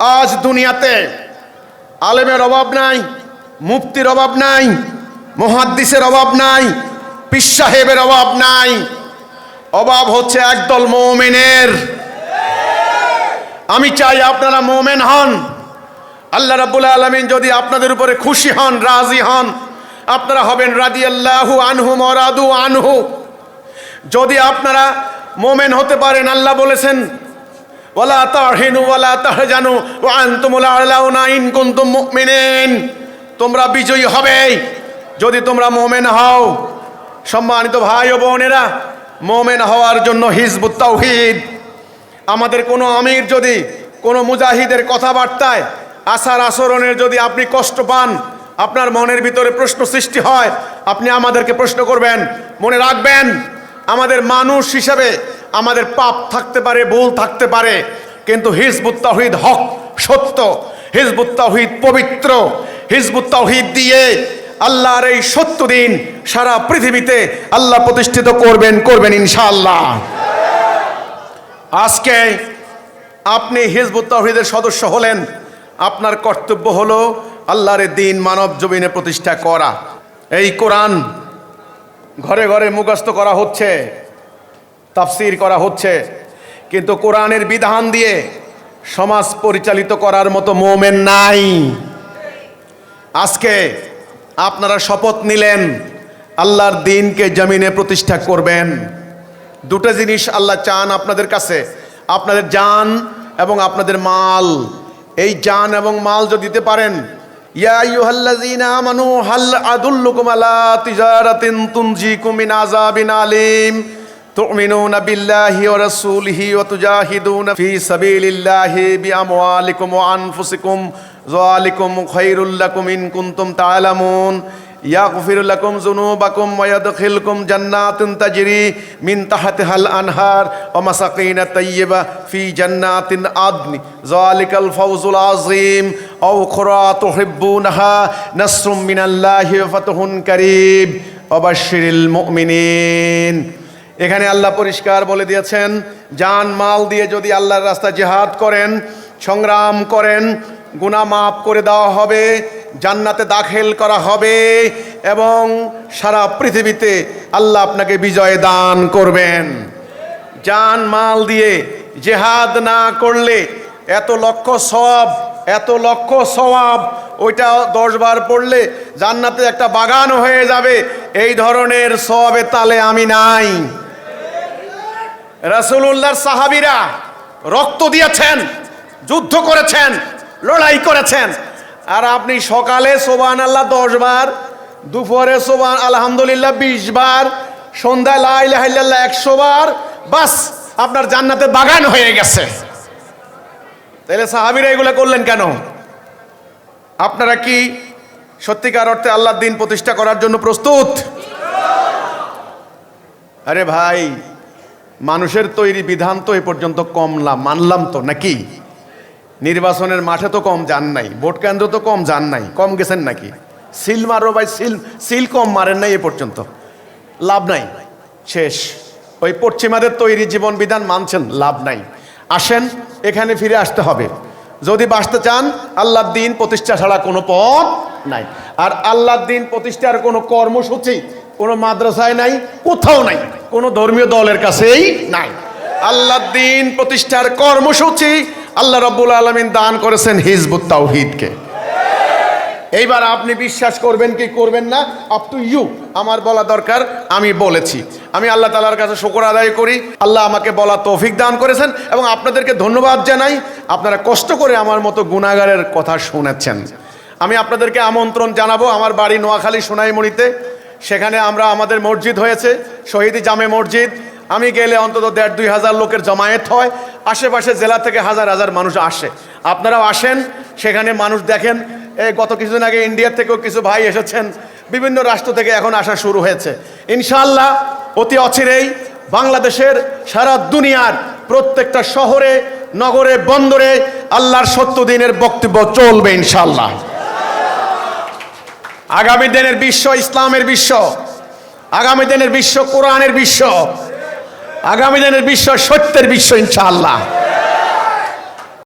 আজ দুনিয়াতে আলেমের অভাব নাই, মুফতির অভাব নাই, মহাদ্দিসের অভাব নাই পিস সাহেবের অভাব নাই। অভাব হচ্ছে একদল মৌমেনের। আমি চাই আপনারা মোমেন হন। আল্লাহ রাব্বুল আলমিন যদি আপনাদের উপরে খুশি হন, রাজি হন, আপনারা হবেন রাজি আল্লাহু আনহু মরাদু আনহু। যদি আপনারা মোমেন হতে পারেন, আল্লাহ বলেছেন ওয়ালা তাহিনু ওয়ালা তাহজানু ওয়া আনতুমুল আলাউনা ইন কুনতুম মুমিনিন। তোমরা বিজয়ী হবে। যদি তোমরা মোমেন হও, সম্মানিত ভাই ও বোনেরা, মোমেন হওয়ার জন্য হিজবুত তাওহীদ। আমাদের কোনো আমির যদি কোনো মুজাহিদের কথাবার্তায় আচার আচরণের যদি আপনি কষ্ট পান, আপনার মনের ভিতরে প্রশ্ন সৃষ্টি হয়, আপনি আমাদেরকে প্রশ্ন করবেন, মনে রাখবেন, আমাদের মানুষ হিসাবে আমাদের পাপ থাকতে পারে, ভুল থাকতে পারে, কিন্তু হিজবুত তাহিদ হক, সত্য। হিজবুত তাহিদ পবিত্র। হিজবুত তাহিদ দিয়ে আল্লাহর এই সত্য দিন সারা পৃথিবীতে আল্লাহ প্রতিষ্ঠিত করবেন করবেন ইনশাআল্লাহ। আজকে আপনি হিজবুত তহিদের সদস্য হলেন, আপনার কর্তব্য হলো আল্লাহর দিন মানব জমিনে প্রতিষ্ঠা করা। এই কোরআন ঘরে ঘরে মুখস্থ করা হচ্ছে। তাফসির করা হচ্ছে। কিন্তু কোরআনের বিধান দিয়ে সমাজ পরিচালিত করার মতো মোমেন নাই। আজকে আপনারা শপথ নিলেন, আল্লাহর দিনকে জমিনে প্রতিষ্ঠা করবেন। দুটো জিনিস আল্লাহ চান আপনাদের কাছে, আপনাদের জান এবং আপনাদের মাল। এই জান এবং মাল যদি দিতে পারেন, ইয়া আলিম। تؤمنون بالله ورسوله وتجاهدون في سبيل الله بأموالكم وأنفسكم ذلكم خير لكم إن كنتم تعلمون يغفر لكم ذنوبكم ويدخلكم جنات تجري من تحتها الأنهار ومساقين طيبة في جنات عدن ذلك الفوز العظيم أو أخرى تحبونها نصر من الله وفتح قريب وبشر المؤمنين এখানে আল্লাহ পরিষ্কার বলে দিয়েছেন জান মাল দিয়ে যদি আল্লাহর রাস্তা জেহাদ করেন, সংগ্রাম করেন, গুনাহ মাফ করে দেওয়া হবে, জান্নাতে দাখিল করা হবে, এবং সারা পৃথিবীতে আল্লাহ আপনাকে বিজয় দান করবেন। জান মাল দিয়ে জেহাদ না করলে এত লক্ষ সব এত লক্ষ সওয়াব, ওইটা দশ বার পড়লে জান্নাতে একটা বাগান হয়ে যাবে, এই ধরনের সবে তালে আমি নাই। রাসূলুল্লাহর সাহাবীরা রক্ত দিয়েছেন, যুদ্ধ করেছেন, লড়াই করেছেন। আর আপনি সকালে সোবান আল্লাহ দশ বার দুপুরে সোবান আলহামদুলিল্লাহ বিশ বার সন্ধ্যায় লাইল্লাহ একশো বার বাস আপনার জান্নাতে বাগান হয়ে গেছে। তাহলে সাহাবিরা এগুলো করলেন কেন? আপনারা কি সত্যিকার অর্থে আল্লাহর দিন প্রতিষ্ঠা করার জন্য প্রস্তুত? আরে ভাই মানুষের তৈরি বিধান তো এ পর্যন্ত কমলাম মানলাম তো, নাকি? নির্বাচনের মাঠে তো কম যান নাই, ভোট কেন্দ্র তো কম যান নাই, কম গেছেন নাকি? সিল মারো ভাই, সিল সিল কম মারেন নাই এ পর্যন্ত। লাভ নাই, শেষ। ওই পশ্চিমাদের তৈরি জীবন বিধান মানছেন, লাভ নাই। আসেন, এখানে ফিরে আসতে হবে। যদি বাঁচতে চান, আল্লাহর দিন প্রতিষ্ঠা ছাড়া কোনো পথ নাই। আর আল্লাহর দিন প্রতিষ্ঠার কোনো কর্মসূচি কোনো মাদ্রাসায় নাই, কোথাও নাই, কোনো ধর্মীয় দলের কাছেই নাই। আল্লাহ দিন প্রতিষ্ঠার কর্মসূচি আল্লাহ রাব্বুল আলমিন দান করেছেন হিজবুত তাওহিদকে। এইবার আপনি বিশ্বাস করবেন কি করবেন না আপ টু ইউ আমার বলা দরকার, আমি বলেছি। আমি আল্লাহ তালার কাছে শুকর আদায় করি, আল্লাহ আমাকে বলা তৌফিক দান করেছেন এবং আপনাদেরকে ধন্যবাদ জানাই, আপনারা কষ্ট করে আমার মতো গুণাগারের কথা শুনেছেন। আমি আপনাদেরকে আমন্ত্রণ জানাব আমার বাড়ি নোয়াখালী সোনাইমণিতে সেখানে আমরা আমাদের মসজিদ হয়েছে, শহীদি জামে মসজিদ। আমি গেলে অন্তত দেড় দুই হাজার লোকের জমায়েত হয়, আশেপাশে জেলা থেকে হাজার হাজার মানুষ আসে। আপনারাও আসেন, সেখানে মানুষ দেখেন। এই গত কিছুদিন আগে ইন্ডিয়া থেকেও কিছু ভাই এসেছেন, বিভিন্ন রাষ্ট্র থেকে এখন আসা শুরু হয়েছে। ইনশাআল্লাহ অতি অচিরেই বাংলাদেশের সারা দুনিয়ার প্রত্যেকটা শহরে, নগরে, বন্দরে আল্লাহর সত্য দিনের বক্তব্য চলবে ইনশাআল্লাহ। আগামী দিনের বিশ্ব ইসলামের বিশ্ব, আগামী দিনের বিশ্ব কোরআনের বিশ্ব, আগামী দিনের বিশ্ব সত্যের বিশ্ব ইনশাআল্লাহ।